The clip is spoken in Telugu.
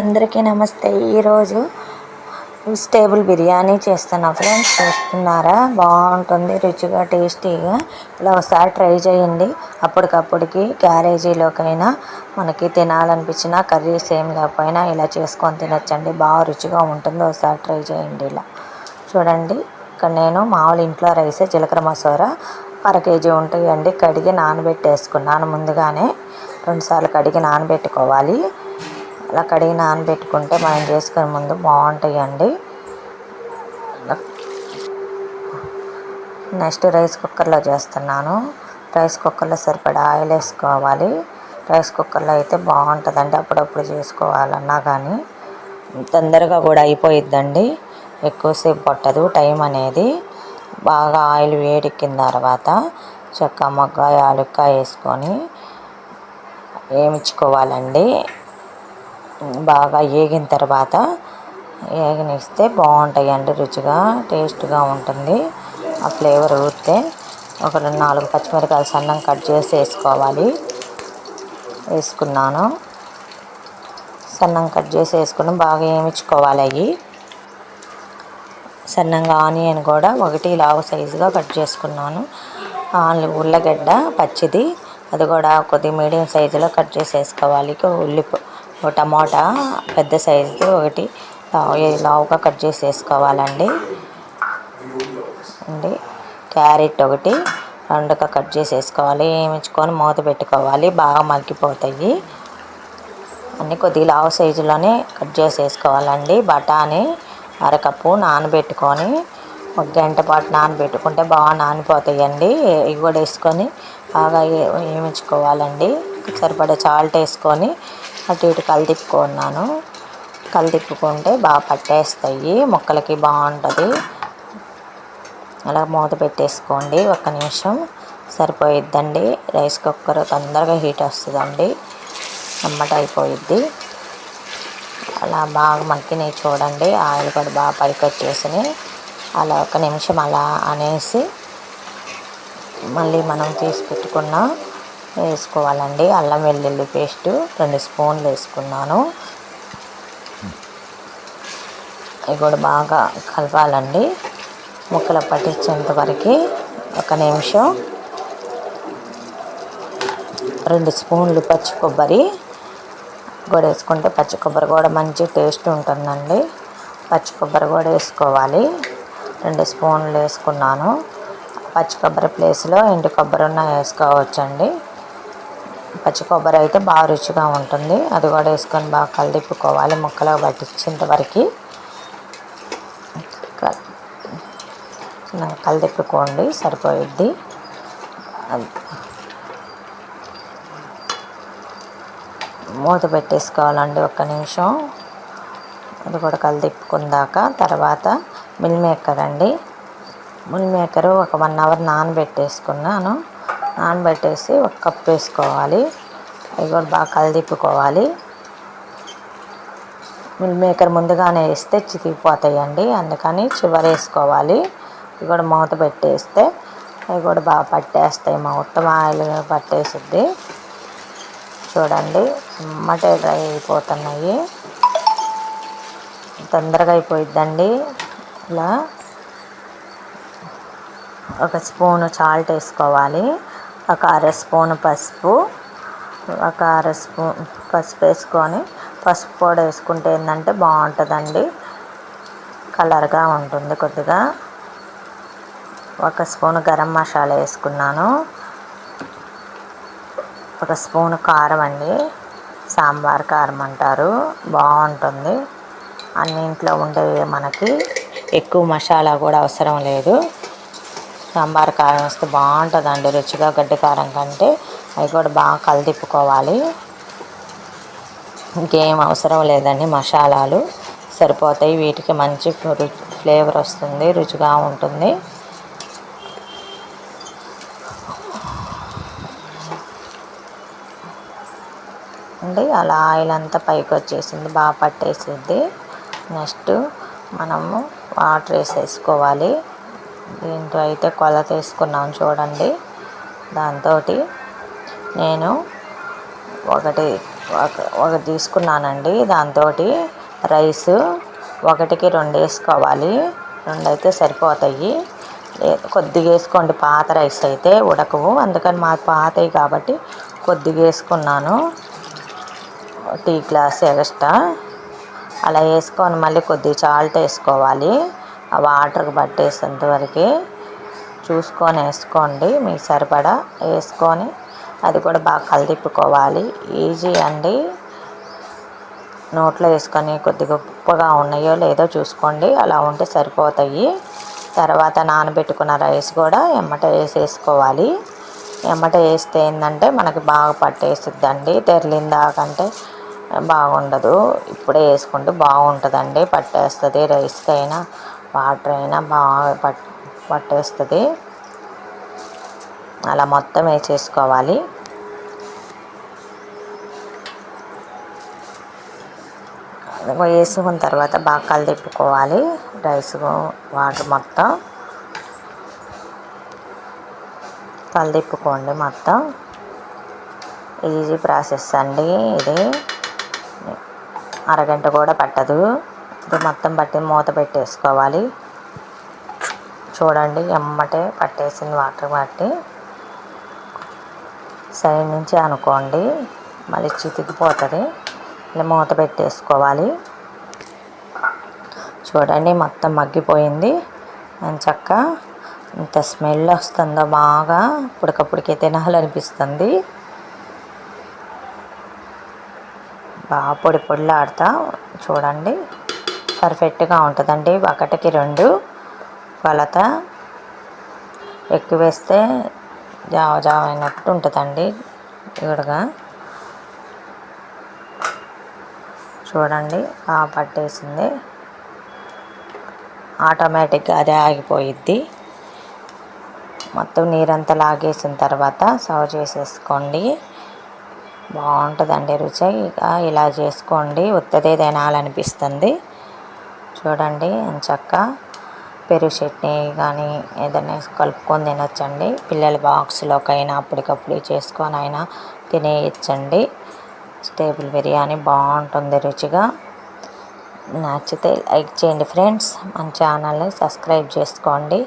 అందరికీ నమస్తే. ఈరోజు వెజిటేబుల్ బిర్యానీ చేస్తున్నా ఫ్రెండ్స్. చూస్తున్నారా? బాగుంటుంది రుచిగా టేస్టీగా. ఇలా ఒకసారి ట్రై చేయండి. అప్పటికప్పటికి క్యారేజీలోకైనా మనకి తినాలనిపించిన కర్రీస్ ఏం లేకపోయినా ఇలా చేసుకొని తినచ్చండి. బాగా రుచిగా ఉంటుంది ఒకసారి ట్రై చేయండి ఇలా. చూడండి ఇక్కడ నేను మామూలు ఇంట్లో రైసే జీలకర్ర మసూర అర కేజీ ఉంటాయండి. కడిగి నానబెట్టేసుకున్నాను ముందుగానే. రెండుసార్లు కడిగి నానబెట్టుకోవాలి. అలా కడిగి నానబెట్టుకుంటే మనం చేసుకునే ముందు బాగుంటాయండి. నెక్స్ట్ రైస్ కుక్కర్లో చేస్తున్నాను. రైస్ కుక్కర్లో సరిపడా ఆయిల్ వేసుకోవాలి. రైస్ కుక్కర్లో అయితే బాగుంటుందండి. అప్పుడప్పుడు చేసుకోవాలన్నా కానీ తొందరగా కూడా అయిపోయిద్దండి. ఎక్కువసేపు పట్టదు టైం అనేది. బాగా ఆయిల్ వేడెక్కిన తర్వాత చెక్క మొగ్గ యాలుక్కాయ వేసుకొని వేయించుకోవాలండి. బాగా వేగిన తర్వాత వేగనిస్తే బాగుంటాయండి రుచిగా టేస్ట్గా ఉంటుంది. ఆ ఫ్లేవర్ ఊరితే ఒక రెండు నాలుగు పచ్చిమిరకాయలు సన్నం కట్ చేసి వేసుకోవాలి. వేసుకున్నాను. సన్నం కట్ చేసి వేసుకుని బాగా వేయించుకోవాలి అవి. సన్నంగా ఆనియన్ కూడా ఒకటి లావు సైజుగా కట్ చేసుకున్నాను. ఉల్లగడ్డ పచ్చిది అది కూడా కొద్దిగా మీడియం సైజులో కట్ చేసి వేసుకోవాలి. ఉల్లి టమాటా పెద్ద సైజుది ఒకటి. లావుగా కట్ చేసి వేసుకోవాలండి అండి క్యారెట్ ఒకటి రెండుగా కట్ చేసి వేసుకోవాలి వేయించుకొని మూత పెట్టుకోవాలి. బాగా మగ్గిపోతాయి. అన్నీ కొద్దిగా లావు సైజులోనే కట్ చేసి వేసుకోవాలండి బఠానీ అరకప్పు నానబెట్టుకొని ఒక గంట పాటు నానబెట్టుకుంటే బాగా నానిపోతాయండి. ఇవి కూడా వేసుకొని బాగా వేయించుకోవాలండి సరిపడే చాల్ట్ వేసుకొని అటు ఇటు కలితిప్పుకున్నాను కలితిప్పుకుంటే బాగా పట్టేస్తాయి. మొక్కలకి బాగుంటుంది. అలా మూత పెట్టేసుకోండి ఒక్క నిమిషం. సరిపోయిద్దండి. రైస్ కుక్కర్ తొందరగా హీట్ వస్తుందండి. అమ్మట అయిపోయిద్ది. అలా బాగా మక్కినాయి చూడండి. ఆయిల్ కూడా బాగా పైకి వచ్చేసినాయి అలా ఒక నిమిషం అలా అనేసి మళ్ళీ మనం తీసి పెట్టుకున్నాం. వేసుకోవాలండి. అల్లం వెల్లుల్లి పేస్ట్ రెండు స్పూన్లు వేసుకున్నాను. అవి కూడా బాగా కలపాలండి. ముక్కలు పట్టించేంత వరకు ఒక నిమిషం. రెండు స్పూన్లు పచ్చి కొబ్బరి కూడా వేసుకుంటే పచ్చి కొబ్బరి కూడా మంచి టేస్ట్ ఉంటుందండి. పచ్చి కొబ్బరి కూడా వేసుకోవాలి. రెండు స్పూన్లు వేసుకున్నాను. పచ్చి కొబ్బరి ప్లేస్లో ఎండు కొబ్బరి ఉన్న వేసుకోవచ్చండి. పచ్చి కొబ్బరి అయితే బాగా రుచిగా ఉంటుంది. అది కూడా వేసుకొని బాగా కలిదిప్పుకోవాలి. ముక్కలు పట్టించేంత వరకు. కలిదిప్పుకోండి. సరిపోయిద్ది. మూత పెట్టేసుకోవాలండి ఒక్క నిమిషం. అది కూడా కలిదిప్పుకుందాక తర్వాత మిల్ మేకర్ అండి. మిల్ మేకరు ఒక వన్ అవర్ నానబెట్టేసుకున్నాను. నానబెట్టేసి ఒక కప్ వేసుకోవాలి. అవి కూడా బాగా కలిదిప్పుకోవాలి. మిల్ మేకర్ ముందుగానే వేస్తే చితికిపోతాయండి. అందుకని చివర వేసుకోవాలి. ఇవి కూడా మూత పెట్టేస్తే అవి కూడా బాగా పట్టేస్తాయి. మా ఉత్తమ ఆయిల్ పట్టేసిద్ది. చూడండి అమ్మటే డ్రై అయిపోతున్నాయి. తొందరగా అయిపోయిద్దండి. ఇలా ఒక స్పూను చాల్ట్ వేసుకోవాలి. ఒక అర స్పూన్ పసుపు ఒక అర స్పూన్ పసుపు వేసుకొని పసుపు పొడి వేసుకుంటే ఏంటంటే బాగుంటుందండి. కలర్గా ఉంటుంది కొద్దిగా. ఒక స్పూన్ గరం మసాలా వేసుకున్నాను. ఒక స్పూన్ కారం అండి. సాంబార్ కారం అంటారు. బాగుంటుంది. అన్నింట్లో ఉండేవి మనకి. ఎక్కువ మసాలా కూడా అవసరం లేదు. సాంబార్ కారం వేస్తే బాగుంటుందండి రుచిగా గడ్డి కారం కంటే. అవి కూడా బాగా కలిదిప్పుకోవాలి. ఇంకేం అవసరం లేదండి మసాలాలు సరిపోతాయి. వీటికి మంచి ఫ్లేవర్ వస్తుంది రుచిగా ఉంటుంది. అండి అలా ఆయిల్ అంతా పైకి వచ్చేసింది బాగా పట్టేసింది. నెక్స్ట్ మనము వాటర్ వేసేసుకోవాలి. దీంట్లో అయితే కొలత వేసుకున్నాను చూడండి. దాంతో నేను ఒకటి ఒక ఒకటి తీసుకున్నానండి. దాంతో రైస్ ఒకటికి రెండు వేసుకోవాలి. రెండు అయితే సరిపోతాయి. కొద్దిగా వేసుకోండి. పాత రైస్ అయితే ఉడకవు. అందుకని మా పాతవి కాబట్టి కొద్దిగా వేసుకున్నాను. టీ గ్లాస్ ఎగస్ట్రా అలా వేసుకొని మళ్ళీ కొద్దిగా చాల్ట్ వేసుకోవాలి. ఆ వాటర్కి పట్టేసేంత వరకు చూసుకొని వేసుకోండి మీకు సరిపడా వేసుకొని అది కూడా బాగా కలిదిప్పుకోవాలి. ఈజీ అండి. నోట్లో వేసుకొని కొద్దిగా ఉప్పుగా ఉన్నాయో లేదో చూసుకోండి అలా ఉంటే సరిపోతాయి. తర్వాత నానబెట్టుకున్న రైస్ కూడా ఎమ్మట వేసేసుకోవాలి. ఎమ్మట వేస్తే ఏంటంటే మనకి బాగా పట్టేసిద్దండి. తెరలిందాకంటే బాగుండదు. ఇప్పుడే వేసుకుంటే బాగుంటుందండి. పట్టేస్తుంది రైస్కి అయినా వాటర్ అయినా బాగా పట్ పట్టేస్తుంది. అలా మొత్తం వేసేసుకోవాలి. వేసుకున్న తర్వాత బాగా కలిదిప్పుకోవాలి రైస్ వాటర్ మొత్తం. కలిదిప్పుకోండి మొత్తం. ఈజీ ప్రాసెస్ అండి ఇది. అరగంట కూడా పట్టదు. ఇది మొత్తం పట్టి మూత పెట్టేసుకోవాలి. చూడండి ఎమ్మటే పట్టేసింది వాటర్ పట్టి సైడ్ నుంచి అనుకోండి మళ్ళీ చితికిపోతుంది. మళ్ళీ మూత పెట్టేసుకోవాలి. చూడండి మొత్తం మగ్గిపోయింది. చక్క? ఇంత స్మెల్ వస్తుందో బాగా ఇప్పటికప్పుడికే తినాలనిపిస్తుంది. బాగా పొడి పొడిలాడుతా. చూడండి. పర్ఫెక్ట్గా ఉంటుందండి. ఒకటికి రెండు కొలత ఎక్కువ వేస్తే జావ జావ అయినట్టు ఉంటుందండి. ఇవిడగా చూడండి ఆ పట్టేసింది. ఆటోమేటిక్గా అదే ఆగిపోయిద్ది. మొత్తం నీరంతా లాగేసిన తర్వాత సర్వ్ చేసేసుకోండి. బాగుంటుందండి రుచి. ఇక ఇలా చేసుకోండి. ఉత్తదే తినాలనిపిస్తుంది చూడండి చక్క. పెరుగు చట్నీ కానీ ఏదైనా కలుపుకొని తినొచ్చండి. పిల్లల బాక్స్లోకైనా అప్పటికప్పుడు చేసుకొని అయినా తినేయచ్చండి స్టేబుల్ బిర్యానీ బాగుంటుంది రుచిగా. నచ్చితే లైక్ చేయండి ఫ్రెండ్స్. మన ఛానల్ని సబ్స్క్రైబ్ చేసుకోండి.